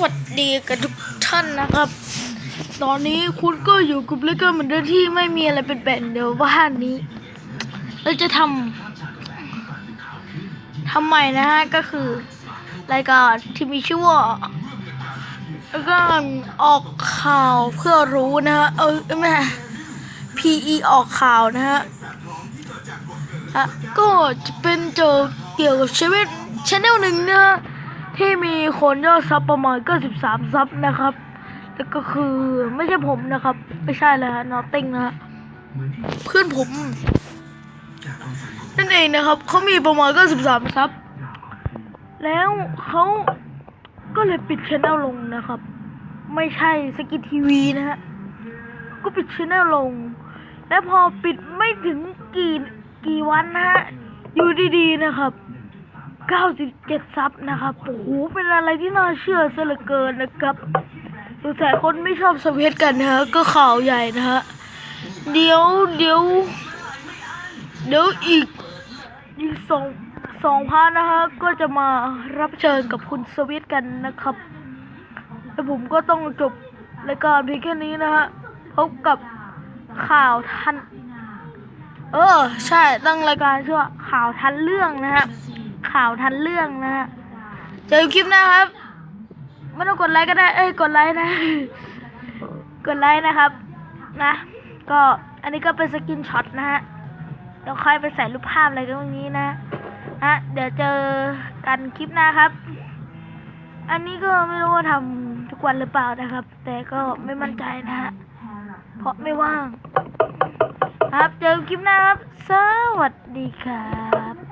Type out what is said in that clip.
วัสดีกับทุกท่านนะครับ ตอนนี้คุณก็อยู่กับรายการเหมือนเดิมที่ไม่มีอะไรเป็นแบนเดี๋ยวว่านี้ เราจะทำทำใหม่นะฮะ ก็คือ รายการที่มีชื่อว่าแล้วก็ออกข่าวเพื่อรู้นะฮะ เออไม่ PE ออกข่าวนะฮะฮะก็จะเป็นเจอเกี่ยวกับชีวิตชแนลหนึ่งนะฮะ ที่มีคนยอดซับประมาณ93ซับนะครับแล้วก็คือไม่ใช่ผมนะครับ ไม่ใช่เลยฮะนอตติ้งนะฮะเพื่อนผม นั่นเองนะครับเขามีประมาณ93ซับแล้วเขาก็เลยปิดชแนลลงนะครับ ไม่ใช่สกิททีวีนะฮะก็ปิดชแนลลง แล้วพอปิดไม่ถึงกี่กี่วันนะฮะอยู่ดีๆนะครับ 97 ซับนะครับโอ้โหเป็นอะไรที่น่าเชื่อซะเหลือเกินนะครับสงสัยคนไม่ชอบสวีทกันนะฮะ ก็ข่าวใหญ่นะฮะ เดี๋ยวเดี๋ยว เดี๋ยวอีกอีกสองสองพาร์ทนะฮะ ก็จะมารับเชิญกับคุณสวีทกันนะครับแล้วผมก็ต้องจบรายการเพียงแค่นี้นะฮะ พบกับข่าวทัน เออ ใช่ตั้งรายการชื่อว่าข่าวทันเรื่องนะฮะ ข่าวทันเรื่องนะฮะเจอคลิปหนะครับ ไม่ต้องกดไลค์ก็ได้ เอ้ย กดไลค์นะ กดไลค์นะครับ นะ ก็อันนี้ก็เป็นสกินช็อตนะฮะเดี๋ยวค่อยไปใส่รูปภาพอะไรกันตรงนี้นะฮะ เดี๋ยวเจอกันคลิปหน้าครับ อันนี้ก็ไม่รู้ว่าทำทุกวันหรือเปล่านะครับ แต่ก็ไม่มั่นใจนะฮะ เพราะไม่ว่าง ครับ เจอกันคลิปหน้าครับ สวัสดีครับ